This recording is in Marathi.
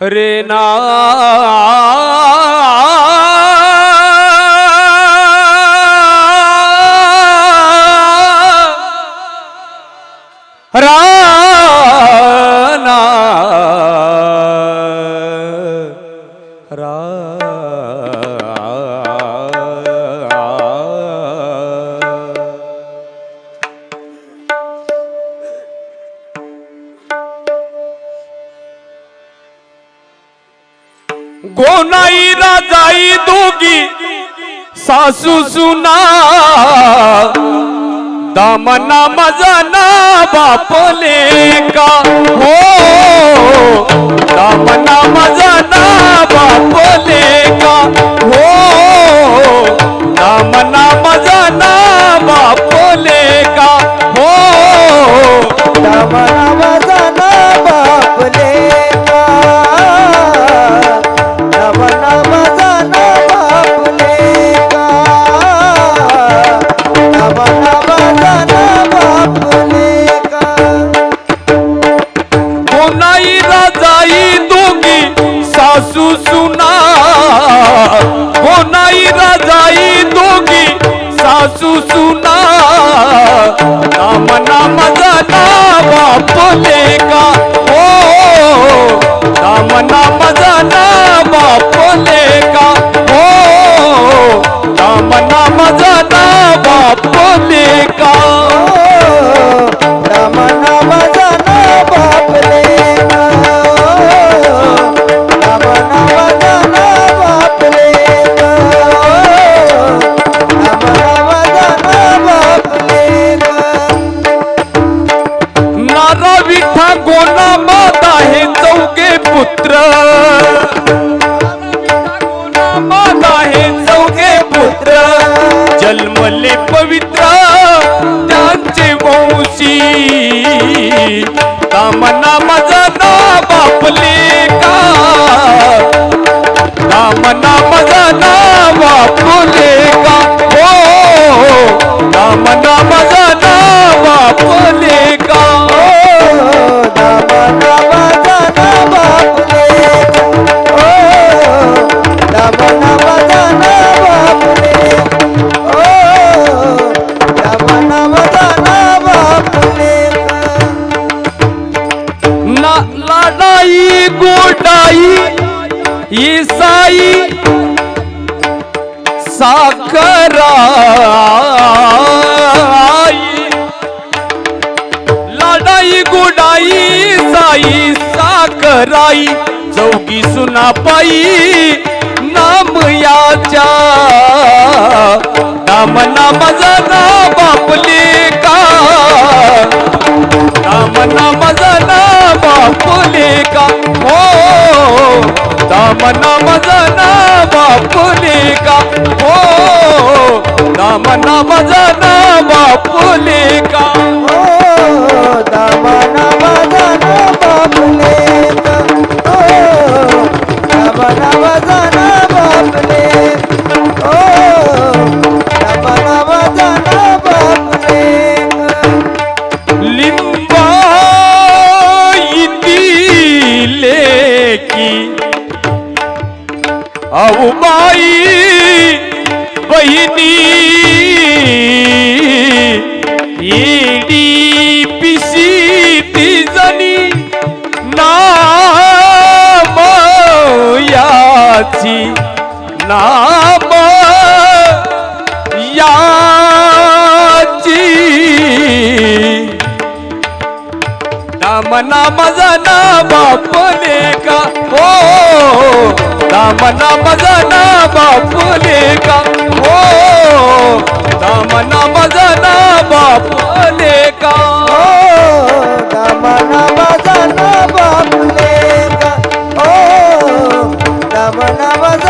रे ना राना रा गोनाई राजाई दोगी सासू सुना दामना मजना बापले का हो दाम सुनाई राजाई दोघी सासू सुना। हो कोणाई राजाई दोघी सासू सुना। नाम नाम जाना बाप लेख कोणा माता हे चौघे पुत्र? माता हे चौघे पुत्र. जन्मले पवित्र त्यांचे वंशी. कामन लाडाई गोडाई ईसाई साखराई. लाडाई गोडाई साई साखराई चौकी सुनापाई नाम याच्या. नाम नाम जना बाई बहिणी ईडी पिशी ती जणी नाम याची. नाम या दामना माझा ना बापले का हो, हो, हो. दामना माझा ना बापले का हो. हो. दामना माझा ना बापले का हो बापले का हो दामना माझा